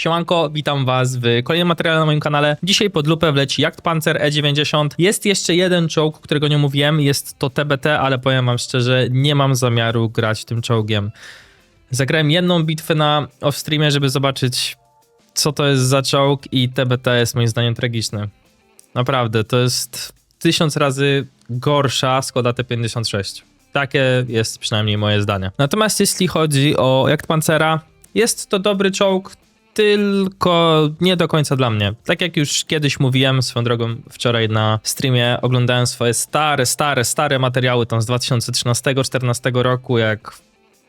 Siemanko, witam was w kolejnym materiale na moim kanale. Dzisiaj pod lupę wleci Jagdpanzer E90. Jest jeszcze jeden czołg, którego nie mówiłem, jest to TBT, ale powiem wam szczerze, nie mam zamiaru grać tym czołgiem. Zagrałem jedną bitwę na off-streamie, żeby zobaczyć co to jest za czołg i TBT jest moim zdaniem tragiczny. Naprawdę, to jest tysiąc razy gorsza Skoda T56. Takie jest przynajmniej moje zdanie. Natomiast jeśli chodzi o Jagdpancera, jest to dobry czołg, tylko nie do końca dla mnie. Tak jak już kiedyś mówiłem, swoją drogą wczoraj na streamie oglądałem swoje stare, stare, stare materiały tam z 2013-2014 roku, jak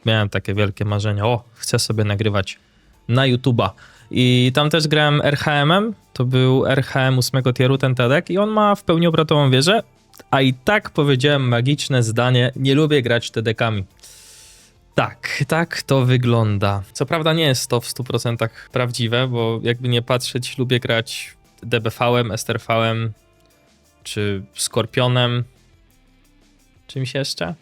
miałem takie wielkie marzenia, o, chcę sobie nagrywać na YouTube'a. I tam też grałem RHM-em, to był RHM 8 tieru, ten Tedek, i on ma w pełni obrotową wieżę, a i tak powiedziałem magiczne zdanie, nie lubię grać TDK-ami. Tak, tak to wygląda. Co prawda nie jest to w 100% prawdziwe, bo jakby nie patrzeć, lubię grać DBV-em, STRV-em, czy Skorpionem, czymś jeszcze?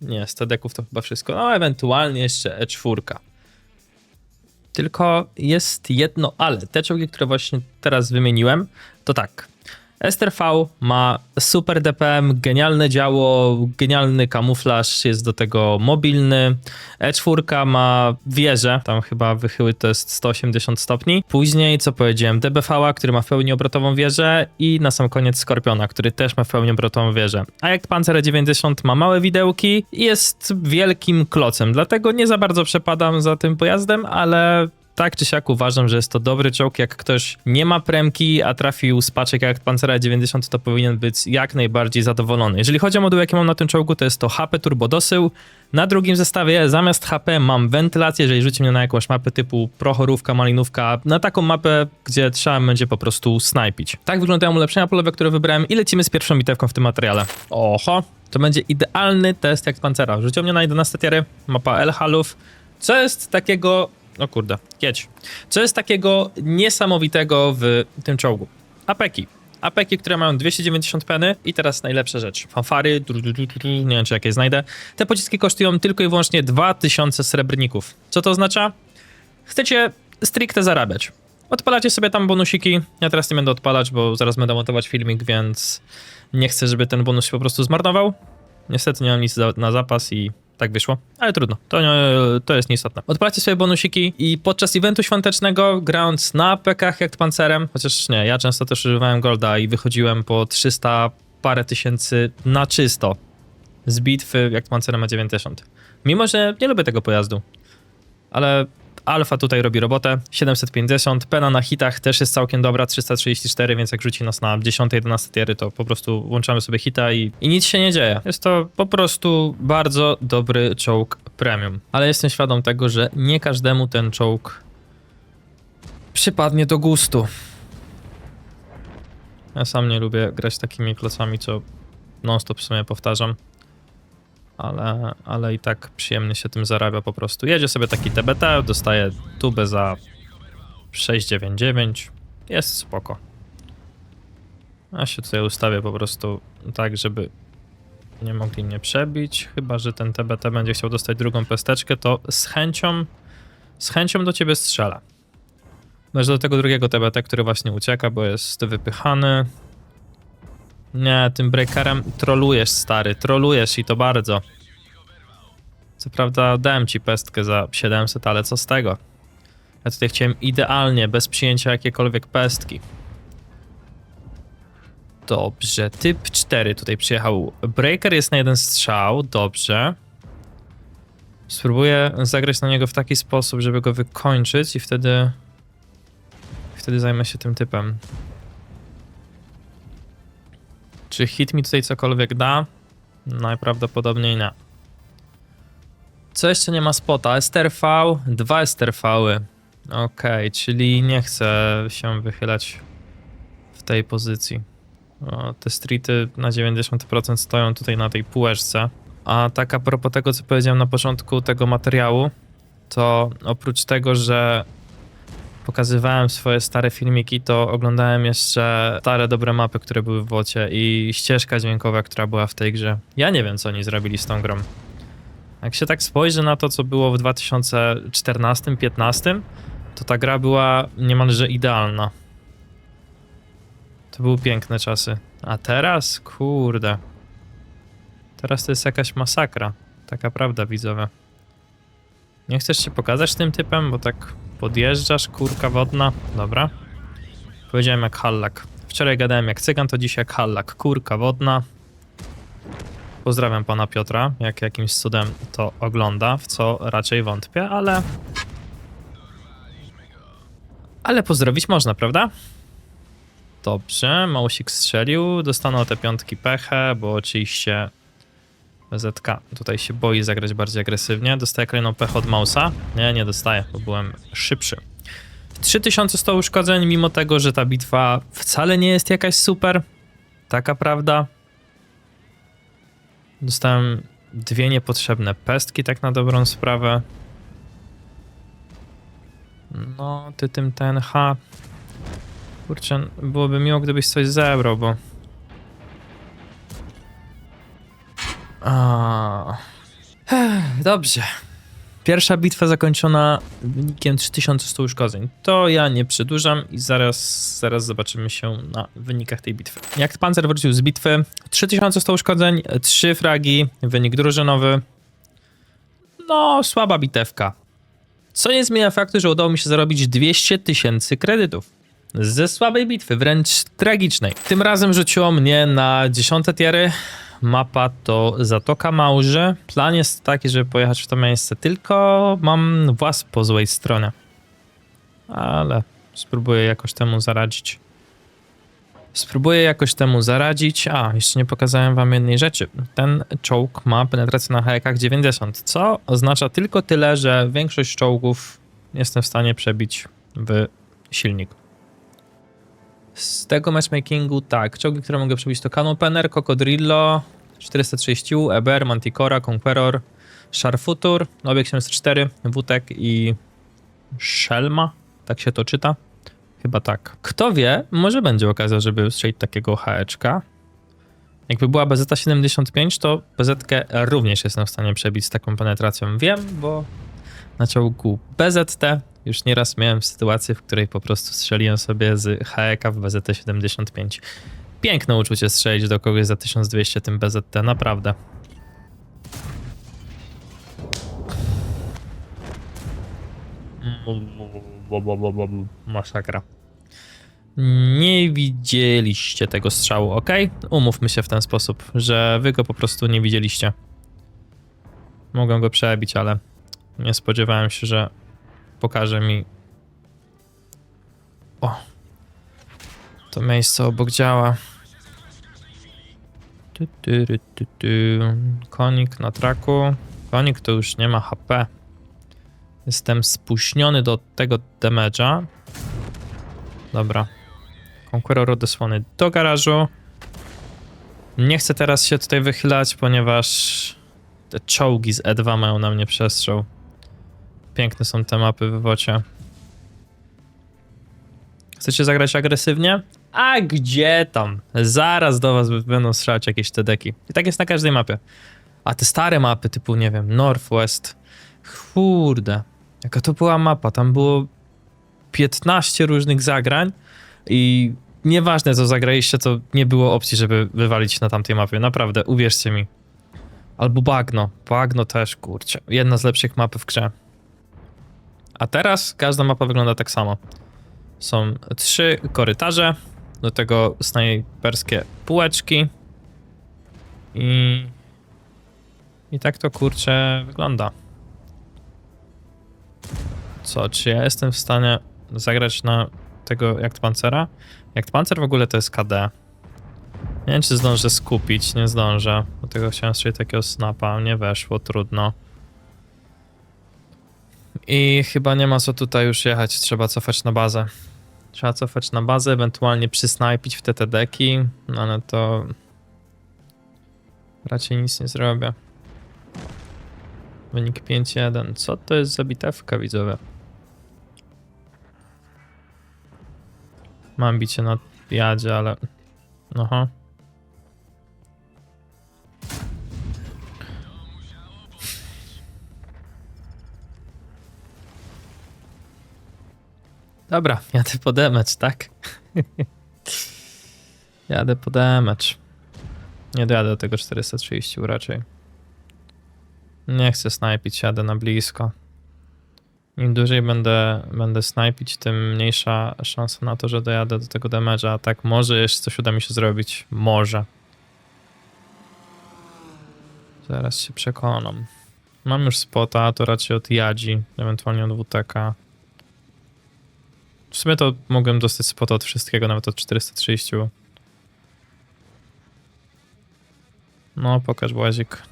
Nie, z TDK-ów to chyba wszystko. No, ewentualnie jeszcze E4. Tylko jest jedno ale. Te czołgi, które właśnie teraz wymieniłem, to tak. STRV ma super DPM, genialne działo, genialny kamuflaż, jest do tego mobilny. E4 ma wieżę, tam chyba wychyły to jest 180 stopni. Później, co powiedziałem, DBV, który ma w pełni obrotową wieżę i na sam koniec Skorpiona, który też ma w pełni obrotową wieżę. A jak Panzer 90 ma małe widełki i jest wielkim klocem, dlatego nie za bardzo przepadam za tym pojazdem, ale tak czy siak uważam, że jest to dobry czołg. Jak ktoś nie ma premki, a trafił z paczek jak Pancera 90, to powinien być jak najbardziej zadowolony. Jeżeli chodzi o moduł, jaki mam na tym czołgu, to jest to HP Turbo Dosył. Na drugim zestawie zamiast HP mam wentylację, jeżeli rzuci mnie na jakąś mapę typu prochorówka, malinówka, na taką mapę, gdzie trzeba będzie po prostu snajpić. Tak wyglądają ulepszenia polowe, które wybrałem i lecimy z pierwszą bitewką w tym materiale. Oho, to będzie idealny test jak Pancera. Rzucił mnie na 11 tiery, mapa L-Halów. Co jest takiego o kurde, jedź. Co jest takiego niesamowitego w tym czołgu? Apeki. Apeki, które mają 290 peny i teraz najlepsza rzecz. Fanfary, dru, dru, dru, dru, nie wiem czy jakieś znajdę. Te pociski kosztują tylko i wyłącznie 2000 srebrników. Co to oznacza? Chcecie stricte zarabiać. Odpalacie sobie tam bonusiki. Ja teraz nie będę odpalać, bo zaraz będę montować filmik, więc nie chcę, żeby ten bonus się po prostu zmarnował. Niestety nie mam nic na zapas i tak wyszło, ale trudno, to, to jest nieistotne. Odpalacie sobie bonusiki i podczas eventu świątecznego, grając na pekach jak pancerem, chociaż nie, ja często też używałem golda i wychodziłem po 300 parę tysięcy na czysto z bitwy jak pancerem A90. Mimo, że nie lubię tego pojazdu, ale Alfa tutaj robi robotę, 750, pena na hitach też jest całkiem dobra, 334, więc jak rzuci nas na 10-11 tiery, to po prostu włączamy sobie hita i, i nic się nie dzieje. Jest to po prostu bardzo dobry czołg premium. Ale jestem świadom tego, że nie każdemu ten czołg przypadnie do gustu. Ja sam nie lubię grać takimi klocami, co non-stop w sumie powtarzam ale, ale i tak przyjemnie się tym zarabia po prostu. Jedzie sobie taki TBT, dostaje tubę za 699, jest spoko. Ja się tutaj ustawię po prostu tak, żeby nie mogli mnie przebić, chyba że ten TBT będzie chciał dostać drugą pesteczkę, to z chęcią, z chęcią do ciebie strzela. Należy do tego drugiego TBT, który właśnie ucieka, bo jest wypychany. Nie, tym breakerem trolujesz, stary, trolujesz i to bardzo. Co prawda dałem ci pestkę za 700, ale co z tego? Ja tutaj chciałem idealnie, bez przyjęcia jakiejkolwiek pestki. Dobrze, typ 4 tutaj przyjechał. Breaker jest na jeden strzał, dobrze. Spróbuję zagrać na niego w taki sposób, żeby go wykończyć i wtedy... Wtedy zajmę się tym typem. Czy hit mi tutaj cokolwiek da? Najprawdopodobniej nie. Co jeszcze nie ma spota? STRV, dwa STRV-y. Okej, czyli nie chcę się wychylać w tej pozycji. O, te streety na 90% stoją tutaj na tej półeczce. A tak a propos tego, co powiedziałem na początku tego materiału, to oprócz tego, że pokazywałem swoje stare filmiki, to oglądałem jeszcze stare dobre mapy, które były w wocie i ścieżka dźwiękowa, która była w tej grze. Ja nie wiem, co oni zrobili z tą grą. Jak się tak spojrzy na to, co było w 2014-15, to ta gra była niemalże idealna. To były piękne czasy. A teraz? Kurde. Teraz to jest jakaś masakra. Taka prawda, widzowie. Nie chcesz się pokazać tym typem, bo tak podjeżdżasz, kurka wodna. Dobra. Powiedziałem jak hallak. Wczoraj gadałem jak cygan, to dzisiaj jak hallak. Kurka wodna. Pozdrawiam pana Piotra, jak jakimś cudem to ogląda, w co raczej wątpię, ale... Ale pozdrowić można, prawda? Dobrze, Mausik strzelił, dostaną te piątki pechę, bo oczywiście ZK tutaj się boi zagrać bardziej agresywnie. Dostaje kolejną pechę od Mausa. Nie, nie dostaję, bo byłem szybszy. 3100 uszkodzeń, mimo tego, że ta bitwa wcale nie jest jakaś super. Taka prawda. Dostałem dwie niepotrzebne pestki, tak na dobrą sprawę. No, ty tym TNH. Kurczę, byłoby miło, gdybyś coś zebrał, bo. A. Dobrze. Pierwsza bitwa zakończona wynikiem 3100 uszkodzeń. To ja nie przedłużam i zaraz, zaraz zobaczymy się na wynikach tej bitwy. Jak pancer wrócił z bitwy, 3100 uszkodzeń, 3 fragi, wynik drużynowy. No, słaba bitewka. Co nie zmienia faktu, że udało mi się zarobić 200 tysięcy kredytów. Ze słabej bitwy, wręcz tragicznej. Tym razem rzuciło mnie na 10 tiery. Mapa to Zatoka Małży. Plan jest taki, żeby pojechać w to miejsce, tylko mam włas po złej stronie. Ale spróbuję jakoś temu zaradzić. Spróbuję jakoś temu zaradzić. A, jeszcze nie pokazałem wam jednej rzeczy. Ten czołg ma penetrację na hekach 90, co oznacza tylko tyle, że większość czołgów jestem w stanie przebić w silnik. Z tego matchmakingu tak, czołgi, które mogę przebić to Canopener, Cocodrillo, 430, EBR, Manticora, Conqueror, Sharfutur, Obiekt 704, Wutek i Shelma, tak się to czyta? Chyba tak. Kto wie, może będzie okazja, żeby strzelić takiego haeczka. Jakby była BZ-75, to BZ również jestem w stanie przebić z taką penetracją. Wiem, bo na czołgu BZT już nieraz miałem sytuację, w której po prostu strzeliłem sobie z HEK w BZT-75. Piękne uczucie strzelić do kogoś za 1200 tym BZT, naprawdę. Masakra. Nie widzieliście tego strzału, ok? Umówmy się w ten sposób, że wy go po prostu nie widzieliście. Mogłem go przebić, ale nie spodziewałem się, że pokaże mi. O! To miejsce obok działa. Konik na traku. Konik to już nie ma HP. Jestem spóźniony do tego damage'a. Dobra. Conqueror odesłany do garażu. Nie chcę teraz się tutaj wychylać, ponieważ te czołgi z E2 mają na mnie przestrzał. Piękne są te mapy w wocie. Chcecie zagrać agresywnie? A gdzie tam? Zaraz do was będą strzelać jakieś te deki. I tak jest na każdej mapie. A te stare mapy typu, nie wiem, Northwest. Kurde. Jaka to była mapa? Tam było 15 różnych zagrań i nieważne co zagraliście, to nie było opcji, żeby wywalić na tamtej mapie. Naprawdę, uwierzcie mi. Albo bagno. Bagno też, kurczę. Jedna z lepszych map w grze. A teraz każda mapa wygląda tak samo. Są trzy korytarze, do tego snajperskie półeczki i... I tak to kurczę wygląda. Co, czy ja jestem w stanie zagrać na tego jak pancera? Jak pancer w ogóle to jest KD. Nie wiem, czy zdążę skupić, nie zdążę. Dlatego chciałem strzelić takiego snapa, nie weszło, trudno. I chyba nie ma co tutaj już jechać, trzeba cofać na bazę. Trzeba cofać na bazę, ewentualnie przysnajpić w te TD-ki, no ale to raczej nic nie zrobię. Wynik 5-1. Co to jest za bitewka, widzowie? Mam bicie na jadzie, ale... Aha. Dobra, jadę po damage, tak? jadę po damage. Nie dojadę do tego 430 raczej. Nie chcę snajpić, jadę na blisko. Im dłużej będę, będę snajpić, tym mniejsza szansa na to, że dojadę do tego damage'a. A tak może jeszcze coś uda mi się zrobić. Może. Zaraz się przekonam. Mam już spota, to raczej od Jadzi, ewentualnie od WTK. W sumie to mogłem dostać spota od wszystkiego, nawet od 430. No, pokaż błazik.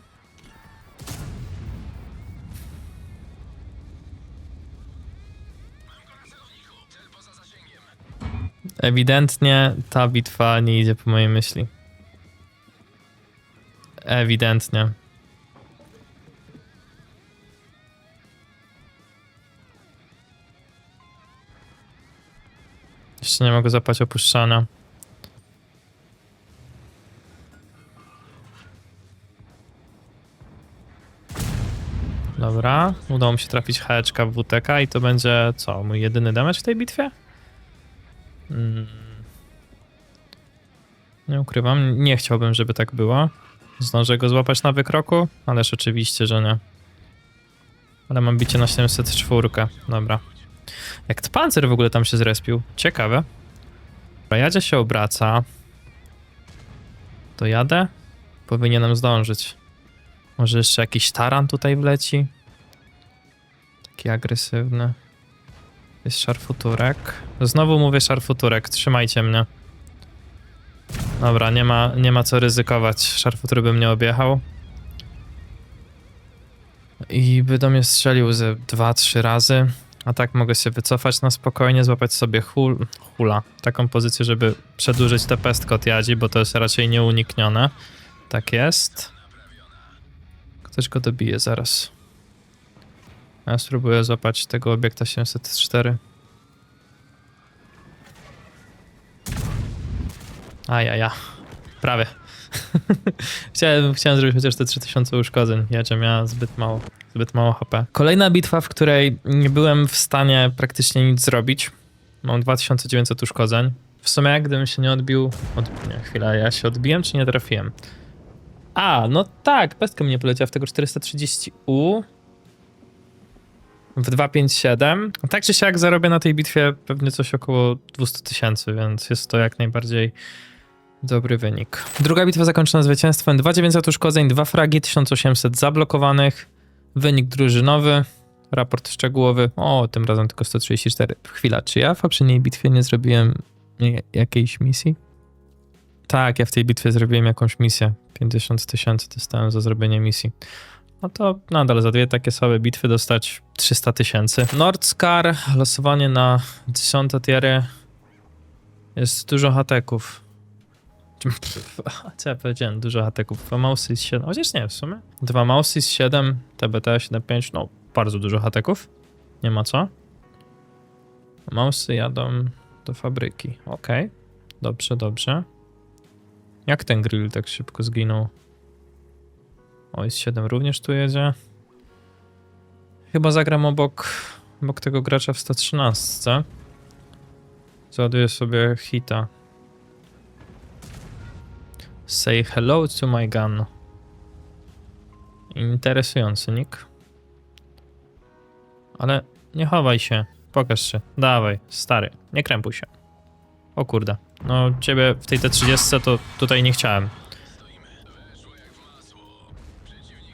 Ewidentnie ta bitwa nie idzie po mojej myśli. Ewidentnie. Nie mogę zapać opuszczania. Dobra, udało mi się trafić haeczka w WTK i to będzie co, mój jedyny damage w tej bitwie? Mm. Nie ukrywam, nie chciałbym, żeby tak było. Zdążę go złapać na wykroku, ależ oczywiście, że nie. Ale mam bicie na 704, dobra. Jak to pancer w ogóle tam się zrespił? Ciekawe. Dobra, się obraca. To jadę? Powinienem zdążyć. Może jeszcze jakiś taran tutaj wleci? Taki agresywny. Jest szarfuturek. Znowu mówię szarfuturek, trzymajcie mnie. Dobra, nie ma, nie ma co ryzykować. Szarfutur by mnie objechał. I by do mnie strzelił ze 2-3 razy. A tak mogę się wycofać na spokojnie, złapać sobie hul, hula. Taką pozycję, żeby przedłużyć tę pestkę od jadzi, bo to jest raczej nieuniknione. Tak jest. Ktoś go dobije zaraz. Ja spróbuję złapać tego obiekta 704. Ajaja. Prawie. chciałem, chciałem zrobić chociaż te 3000 uszkodzeń. Jadzia miała zbyt mało, zbyt mało HP. Kolejna bitwa, w której nie byłem w stanie praktycznie nic zrobić. Mam 2900 uszkodzeń. W sumie, gdybym się nie odbił... Od... Nie, chwila, ja się odbiłem, czy nie trafiłem? A, no tak, pestka mnie poleciała w tego 430U. W 257. Tak czy siak zarobię na tej bitwie pewnie coś około 200 tysięcy, więc jest to jak najbardziej dobry wynik. Druga bitwa zakończona zwycięstwem. 2900 uszkodzeń, 2 fragi, 1800 zablokowanych. Wynik drużynowy. Raport szczegółowy. O, tym razem tylko 134. Chwila, czy ja w poprzedniej bitwie nie zrobiłem jakiejś misji? Tak, ja w tej bitwie zrobiłem jakąś misję. 50 tysięcy dostałem za zrobienie misji. No to nadal za dwie takie słabe bitwy dostać 300 tysięcy. Nordscar, losowanie na 10 tiery. Jest dużo hateków. Co ja powiedziałem? Dużo hateków. Dwa mausy z 7. Chociaż nie, w sumie. Dwa mausy z 7, TBT 7.5. No, bardzo dużo hateków. Nie ma co. Mausy jadą do fabryki. Okej. Dobrze, dobrze. Jak ten grill tak szybko zginął? O, jest 7 również tu jedzie. Chyba zagram obok, obok tego gracza w 113. Załaduję sobie hita. Say hello to my gun. Interesujący nick. Ale nie chowaj się. Pokaż się. Dawaj, stary. Nie krępuj się. O kurde. No, ciebie w tej T30 to tutaj nie chciałem.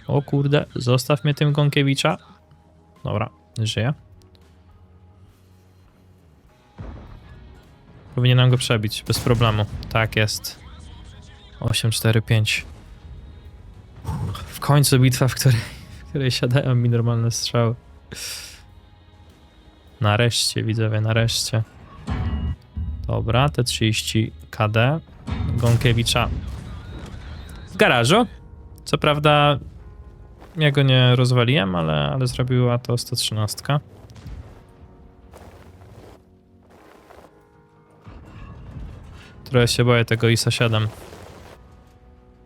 O kurde, zostaw mnie tym Gąkiewicza. Dobra, żyje. Powinienem go przebić, bez problemu. Tak jest. 8, 4, 5. W końcu bitwa, w której, w której siadają mi normalne strzały. Nareszcie, widzowie, nareszcie. Dobra, te 30 KD. Gąkiewicza w garażu. Co prawda ja go nie rozwaliłem, ale, ale zrobiła to 113. Trochę się boję tego ISA 7.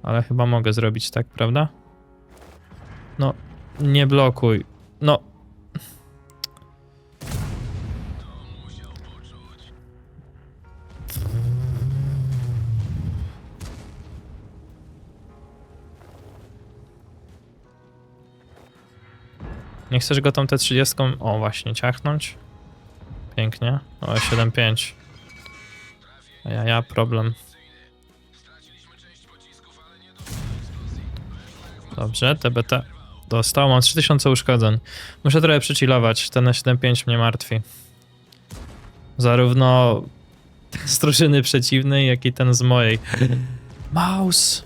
Ale chyba mogę zrobić tak, prawda? No, nie blokuj. No. Nie chcesz go tą te 30. O, właśnie, ciachnąć. Pięknie. O, 7-5. Ja, ja, problem. Dobrze, TBT. Dostał, mam 3000 uszkodzeń. Muszę trochę przychillować, ten na 7.5 mnie martwi. Zarówno z drużyny przeciwnej, jak i ten z mojej. Maus!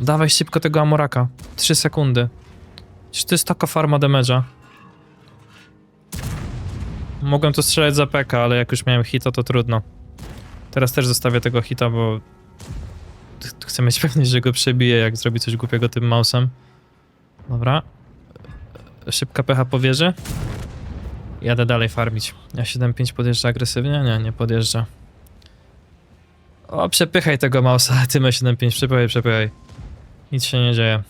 Dawaj szybko tego Amoraka. 3 sekundy. Czy to jest taka farma damage'a? Mogłem tu strzelać za peka, ale jak już miałem hita, to trudno. Teraz też zostawię tego hita, bo chcę mieć pewność, że go przebiję, jak zrobi coś głupiego tym mausem. Dobra. Szybka pecha powierzy. Jadę dalej farmić. Ja 7.5 podjeżdża agresywnie? Nie, nie podjeżdża. O, przepychaj tego mausa, ty ma 7.5, przepychaj, przepychaj. Nic się nie dzieje.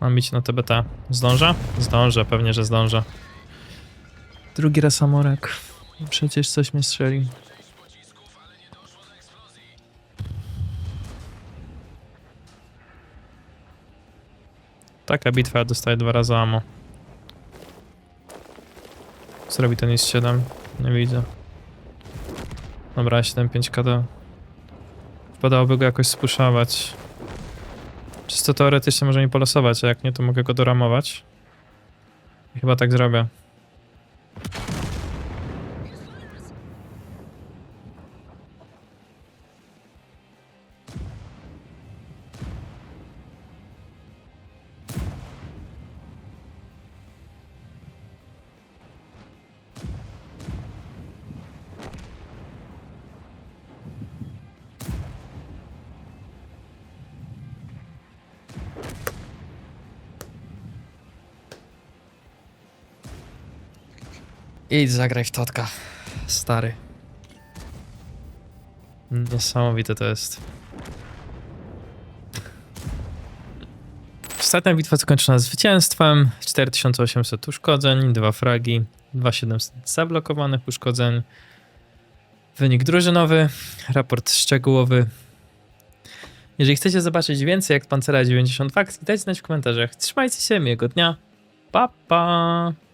Mam bić na TBT. Zdążę? Zdążę, pewnie, że zdążę. Drugi raz amorek. Przecież coś mnie strzeli. Taka bitwa, ja dostaję dwa razy ammo. Co robi ten jest 7? Nie widzę. Dobra, 7-5 KD. Wpadałoby go jakoś spuszować. Czysto teoretycznie może mi polosować, a jak nie, to mogę go doramować. I chyba tak zrobię. Idź zagraj w Totka, stary. Niesamowite to jest. Ostatnia bitwa skończona zwycięstwem. 4800 uszkodzeń, dwa fragi, 2700 zablokowanych uszkodzeń. Wynik drużynowy, raport szczegółowy. Jeżeli chcecie zobaczyć więcej jak Pancera 92, dajcie znać w komentarzach. Trzymajcie się, miłego dnia. Pa, pa!